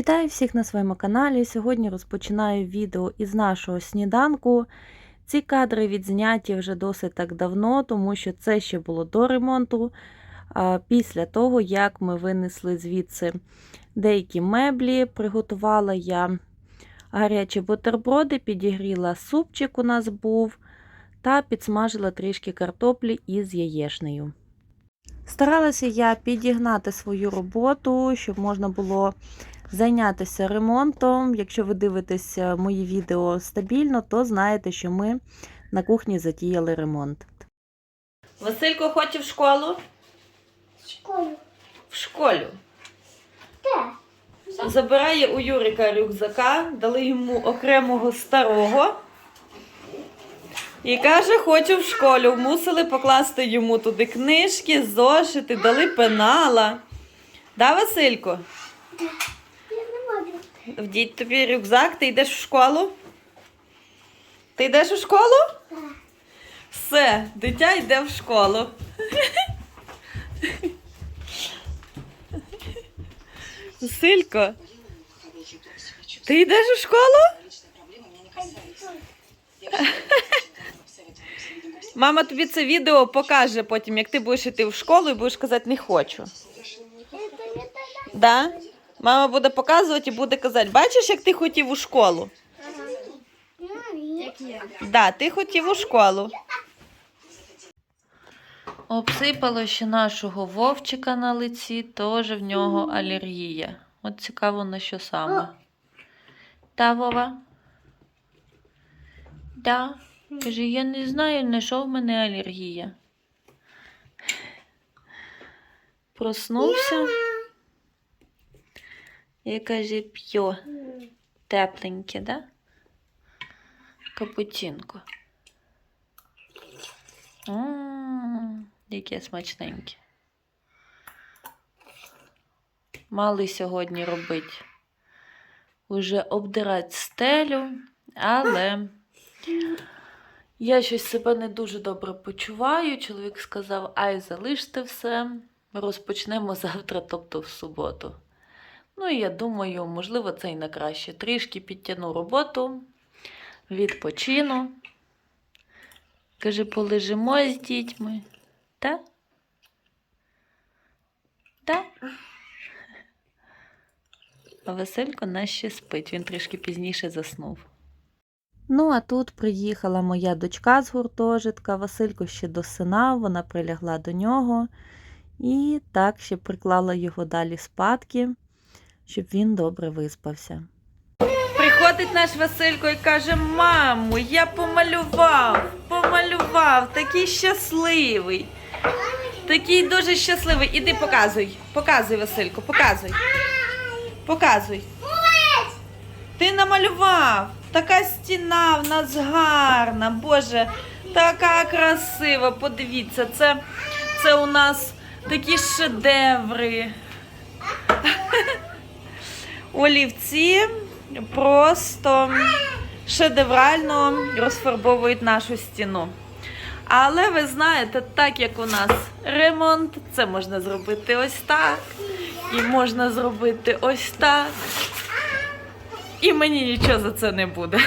Вітаю всіх на своєму каналі. Сьогодні розпочинаю відео із нашого сніданку. Ці кадри відзняті вже досить так давно, тому що це ще було до ремонту. Після того, як ми винесли звідси деякі меблі, приготувала я гарячі бутерброди, підігріла супчик у нас був та підсмажила трішки картоплі із яєшнею. Старалася я підігнати свою роботу, щоб можна було зайнятися ремонтом. Якщо ви дивитесь мої відео стабільно, то знаєте, що ми на кухні затіяли ремонт. Василько хоче в школу? Школу. В школу. Де? Забирає у Юрика рюкзака, дали йому окремого старого. І каже, хочу в школу. Мусили покласти йому туди книжки, зошити, дали пенала. Да, Василько? Можу. Вдіть тобі рюкзак, ти йдеш в школу? Ти йдеш у школу? Так. Все, дитя йде в школу. Василько, ти йдеш у школу? Мама тобі це відео покаже потім, як ти будеш йти в школу і будеш казати не хочу. Да? Мама буде показувати і буде казати, бачиш, як ти хотів у школу? Я. Да, ти хотів у школу. Обсипало ще нашого вовчика на лиці, теж в нього алергія. От цікаво, на що саме. Та, Вова? Да. Каже, я не знаю, на що в мене алергія. Проснувся. І каже, п'ю. Тепленьке, да? Капучинко. Ммм, яке смачненьке. Мали сьогодні робити. Уже обдирати стелю, але я щось себе не дуже добре почуваю. Чоловік сказав, ай, залиште все. Розпочнемо завтра, тобто в суботу. Ну і я думаю, можливо, це і на краще. Трішки підтягну роботу, відпочину. Каже, полежимо з дітьми. Та? Та? А Василько наш ще спить, він трішки пізніше заснув. Ну, а тут приїхала моя дочка з гуртожитка, Василько ще досинав, вона прилягла до нього і так ще приклала його далі спадки, щоб він добре виспався. Приходить наш Василько і каже: Мамо, я помалював, помалював, такий щасливий. Такий дуже щасливий. Іди показуй. Показуй, Василько, показуй. Показуй. Ти намалював. Така стіна в нас гарна. Боже, така красива. Подивіться, це, це у нас такі шедеври. Олівці просто шедеврально розфарбовують нашу стіну. Але ви знаєте, так як у нас ремонт, це можна зробити ось так. І можна зробити ось так. І мені нічого за це не буде.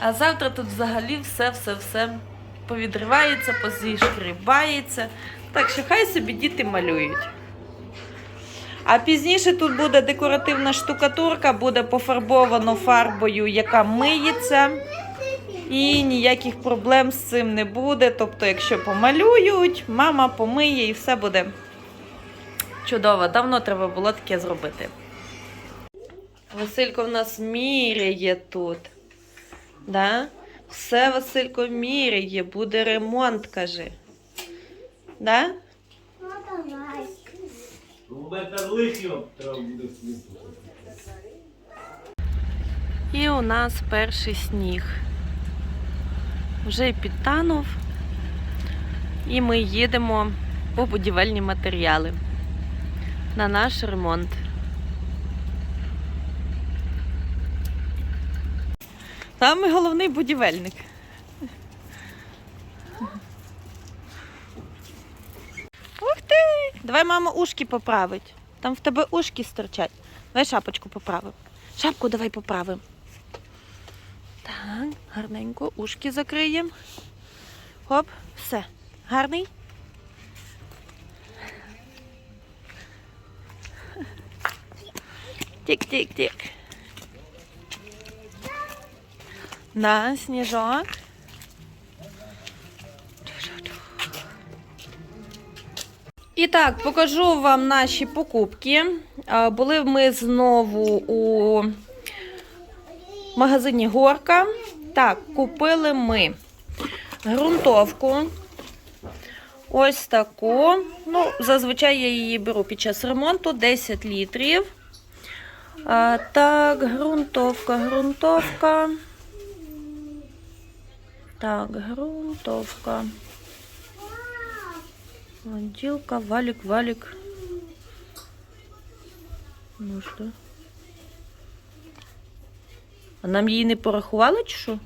А завтра тут взагалі все-все-все повідривається, позішкрібається. Так що хай собі діти малюють. А пізніше тут буде декоративна штукатурка, буде пофарбовано фарбою, яка миється. І ніяких проблем з цим не буде. Тобто, якщо помалюють, мама помиє і все буде чудово. Давно треба було таке зробити. Василько в нас міряє тут. Да? Все Василько міряє, буде ремонт, каже. Да? Ну давай. Ну, метр лихів треба буде всліпу. І у нас перший сніг. Вже й підтанув. І ми їдемо по будівельні матеріали на наш ремонт. Саме головний будівельник. Ух ти! Давай мама ушки поправить. Там в тебе ушки стирчать. Давай шапочку поправимо. Шапку давай поправимо. Так, гарненько, ушки закриємо. Хоп, все. Гарний? Тік-тік-тік. На, сніжок. І так, покажу вам наші покупки. Були ми знову у магазині Горка. Так, купили ми ґрунтовку. Ось таку. Ну, зазвичай я її беру під час ремонту 10 літрів. А, так, ґрунтовка, ґрунтовка. Так, ґрунтовка. Отделка, валик, валик. Ну що? А нам її не порахували чи що?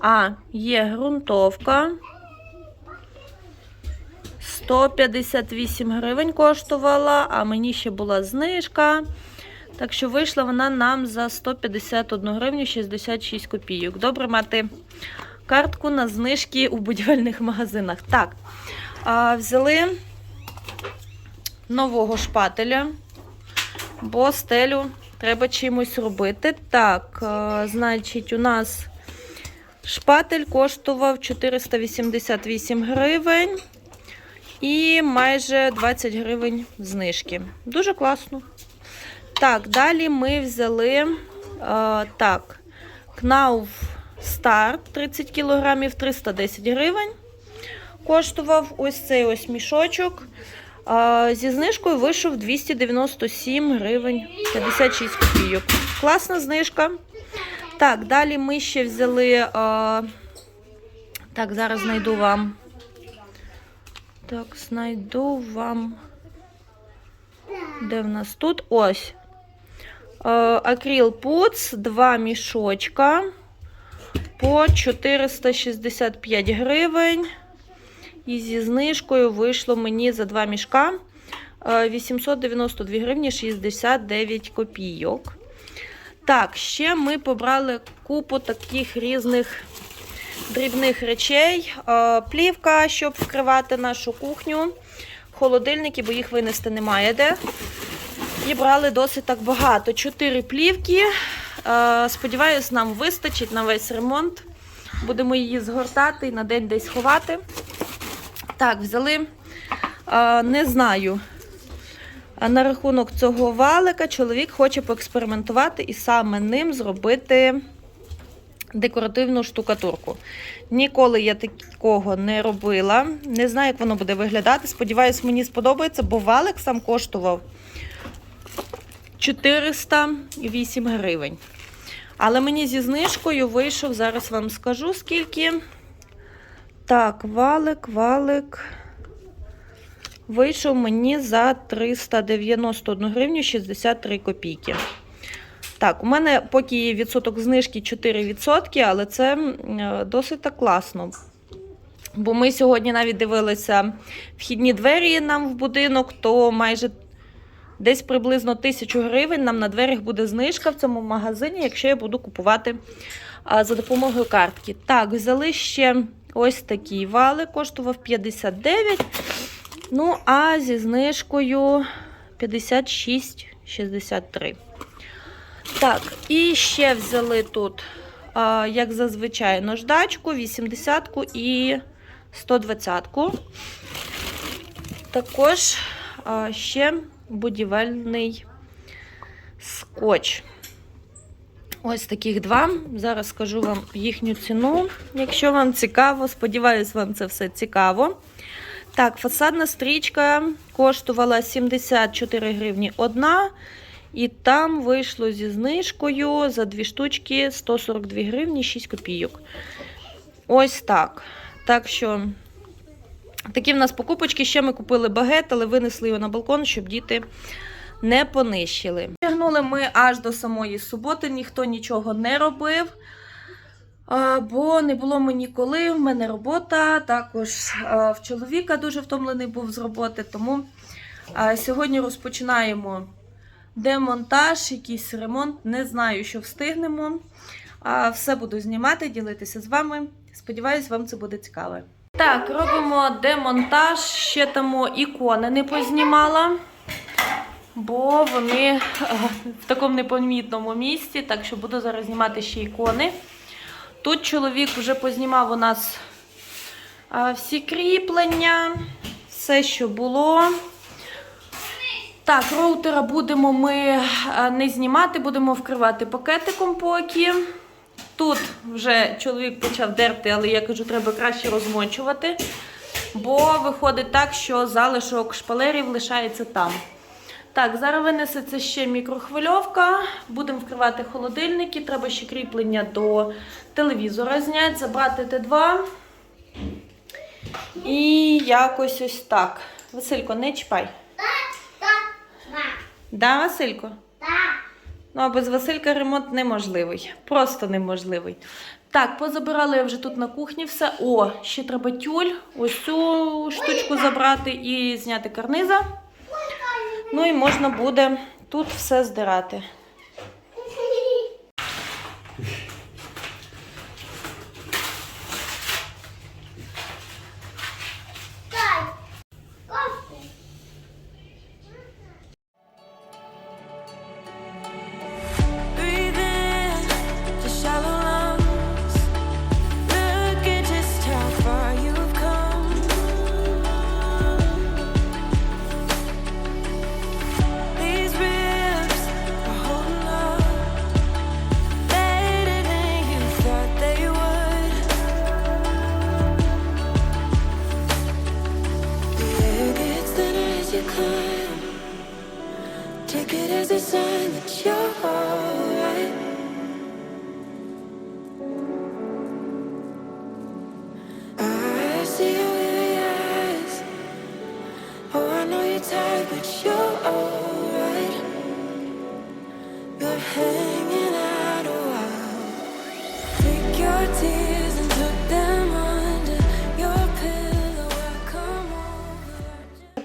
А, є ґрунтовка. 158 гривень коштувала, а мені ще була знижка. Так що вийшла вона нам за 151 гривню 66 копійок. Добре мати картку на знижки у будівельних магазинах. Так, взяли нового шпателя, бо стелю треба чимось робити. Так, значить, у нас шпатель коштував 488 гривень і майже 20 гривень знижки. Дуже класно. Так, далі ми взяли а, так, Кнауф Старт 30 кг 310 гривень. Коштував ось цей ось мішочок. Зі знижкою вийшов 297 гривень 56 копійок. Класна знижка. Так, далі ми ще взяли. Так, зараз знайду вам. Так, знайду вам. Де в нас тут? Ось. Акріл Пуц, два мішочка по 465 гривень. І зі знижкою вийшло мені за два мішка е, 892 гривні 69 копійок. Так, ще ми побрали купу таких різних дрібних речей. Е, Плівка, щоб вкривати нашу кухню, холодильники, бо їх винести немає де. І брали досить так багато. Чотири плівки. Е, Сподіваюсь, нам вистачить на весь ремонт. Будемо її згортати і на день десь ховати. Так, взяли, е, не знаю. На рахунок цього валика чоловік хоче поекспериментувати і саме ним зробити декоративну штукатурку. Ніколи я такого не робила. Не знаю, як воно буде виглядати. Сподіваюсь, мені сподобається, бо валик сам коштував 408 гривень. Але мені зі знижкою вийшов, зараз вам скажу скільки. Так, валик, валик. Вийшов мені за 391 гривню 63 копійки. Так, у мене поки відсоток знижки 4%, але це е, досить так класно. Бо ми сьогодні навіть дивилися вхідні двері нам в будинок, то майже десь приблизно 1000 гривень нам на дверях буде знижка в цьому магазині, якщо я буду купувати за допомогою картки. Так, взяли ще ось такий валик, коштував 59. Ну, а зі знижкою 56,63. Так, і ще взяли тут, як зазвичай, наждачку, 80-ку і 120-ку. Також ще будівельний скотч. Ось таких два. Зараз скажу вам їхню ціну, якщо вам цікаво. Сподіваюсь, вам це все цікаво. Так, фасадна стрічка коштувала 74 гривні одна. І там вийшло зі знижкою за дві штучки 142 гривні 6 копійок. Ось так. Так що, такі в нас покупочки. Ще ми купили багет, але винесли його на балкон, щоб діти не понищили. Тягнули ми аж до самої суботи, ніхто нічого не робив. Бо не було мені коли, в мене робота, також в чоловіка дуже втомлений був з роботи. Тому сьогодні розпочинаємо демонтаж, якийсь ремонт. Не знаю, що встигнемо. Все буду знімати, ділитися з вами. Сподіваюсь, вам це буде цікаво. Так, робимо демонтаж. Ще тому ікони не познімала, бо вони е, в такому непомітному місці, так що буду зараз знімати ще ікони. Тут чоловік вже познімав у нас всі кріплення, все, що було. Так, роутера будемо ми не знімати, будемо вкривати пакетиком поки. Тут вже чоловік почав дерти, але я кажу, треба краще розмочувати. Бо виходить так, що залишок шпалерів лишається там. Так, зараз винесеться ще мікрохвильовка. Будемо вкривати холодильники. Треба ще кріплення до телевізора зняти, забрати Т2. І якось ось так. Василько, не чіпай. Да. Да, Василько? Да. Ну, а без Василька ремонт неможливий. Просто неможливий. Так, позабирала я вже тут на кухні все. О, ще треба тюль. Ось цю штучку забрати і зняти карниза. Ну і можна буде тут все здирати.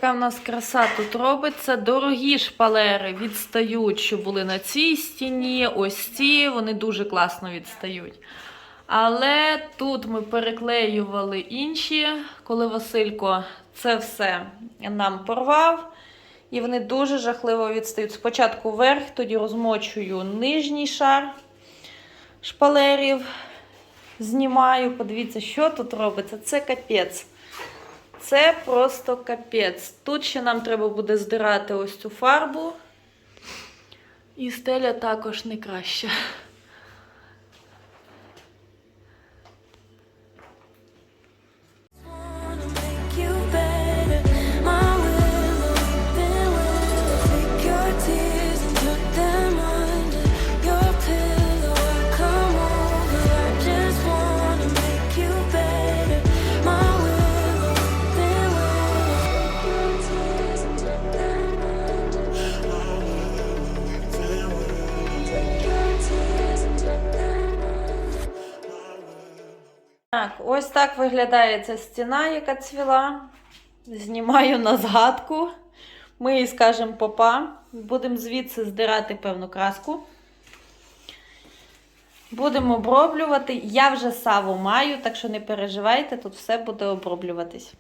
Така в нас краса тут робиться. Дорогі шпалери відстають, що були на цій стіні. Ось ці, вони дуже класно відстають. Але тут ми переклеювали інші, коли Василько це все нам порвав. І вони дуже жахливо відстають. Спочатку вверх, тоді розмочую нижній шар шпалерів. Знімаю, подивіться, що тут робиться. Це капець. Це просто капець. Тут ще нам треба буде здирати ось цю фарбу. І стеля також не краща. Так, ось так виглядає ця стіна, яка цвіла. Знімаю на згадку. Ми їй скажемо попа. Будемо звідси здирати певну краску. Будемо оброблювати. Я вже саву маю, так що не переживайте, тут все буде оброблюватись.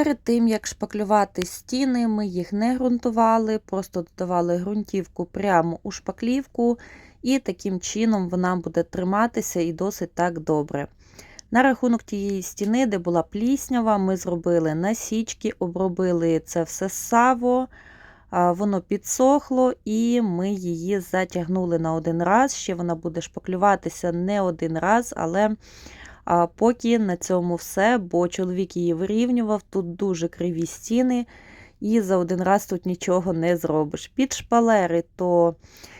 Перед тим, як шпаклювати стіни, ми їх не ґрунтували, просто додавали ґрунтівку прямо у шпаклівку, і таким чином вона буде триматися і досить так добре. На рахунок тієї стіни, де була пліснява, ми зробили насічки, обробили це все саво, воно підсохло, і ми її затягнули на один раз. Ще вона буде шпаклюватися не один раз, але а поки на цьому все, бо чоловік її вирівнював, тут дуже криві стіни, і за один раз тут нічого не зробиш. Під шпалери то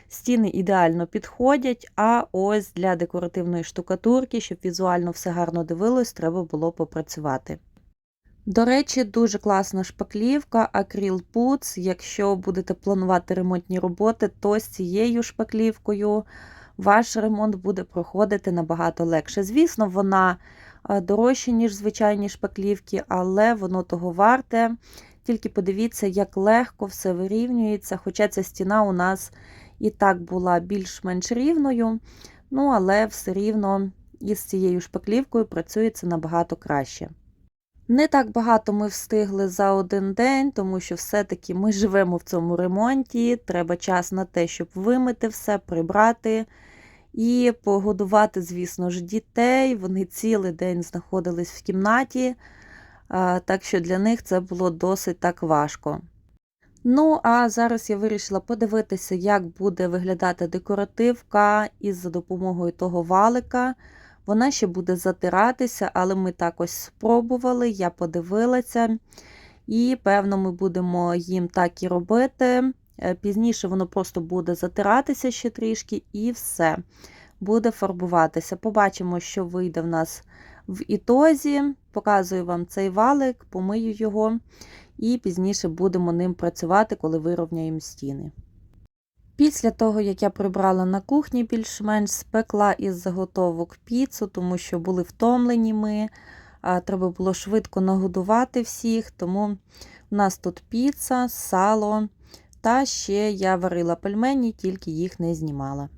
стіни ідеально підходять, а ось для декоративної штукатурки, щоб візуально все гарно дивилось, треба було попрацювати. До речі, дуже класна шпаклівка Acryl Puts. Якщо будете планувати ремонтні роботи, то з цією шпаклівкою ваш ремонт буде проходити набагато легше. Звісно, вона е, дорожча, ніж звичайні шпаклівки, але воно того варте. Тільки подивіться, як легко все вирівнюється. Хоча ця стіна у нас і так була більш-менш рівною, ну але все рівно із цією шпаклівкою працюється набагато краще. Не так багато ми встигли за один день, тому що все-таки ми живемо в цьому ремонті. Треба час на те, щоб вимити все, прибрати і погодувати, звісно ж, дітей. Вони цілий день знаходились в кімнаті, так що для них це було досить так важко. Ну, а зараз я вирішила подивитися, як буде виглядати декоративка із за допомогою того валика. Вона ще буде затиратися, але ми так ось спробували, я подивилася. І, певно, ми будемо їм так і робити. Е, Пізніше воно просто буде затиратися ще трішки, і все буде фарбуватися. Побачимо, що вийде в нас в ітозі. Показую вам цей валик, помию його, і пізніше будемо ним працювати, коли вирівняємо стіни. Після того, як я прибрала на кухні, більш-менш спекла із заготовок піцу, тому що були втомлені ми, треба було швидко нагодувати всіх, тому у нас тут піца, сало, та ще я варила пельмені, тільки їх не знімала.